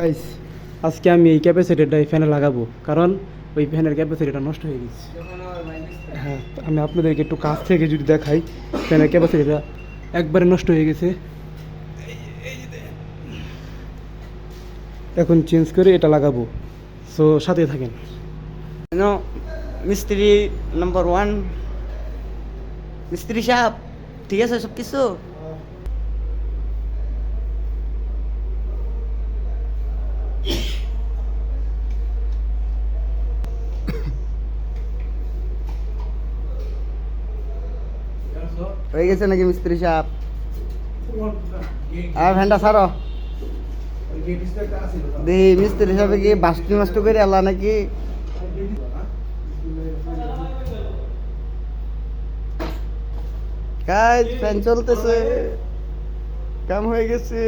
Guys আজকে আমি এই ক্যাপাসিটিটা এই ফ্যানে লাগাবো, কারণ ওই ফ্যানের ক্যাপাসিটিটা নষ্ট হয়ে গেছে। হ্যাঁ আমি আপনাদেরকে একটু কাছ থেকে যদি দেখাই ফ্যানের ক্যাপাসিটিটা একবারে নষ্ট হয়ে গেছে। এখন চেঞ্জ করে এটা লাগাবো। সো সাথে থাকেন। মিস্ত্রি নাম্বার ওয়ান মিস্ত্রি সাহেব, ঠিক আছে সব কিছু হয়ে গেছে নাকি মিস্ত্রি সাহেব? আর ভ্যানটা সারো দেখি মিস্ত্রি সাহেব কি বাস্তি মাস্ত করে আল্লাহ নাকি? কাজ ফ্যান চলতেছে। কাম হয়ে গেছে।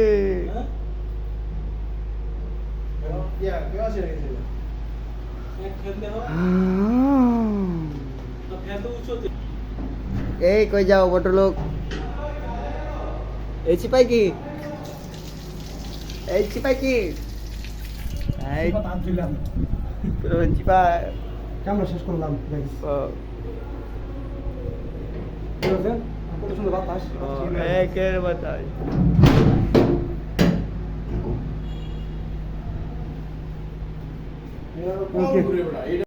এই কই যাও বটো লোক এই চিপাই কি এই চিপাই কি এই চিপাই ক্যামেরা শেষ করলাম সুন্দর বাতাস। একের বাতাস। ओके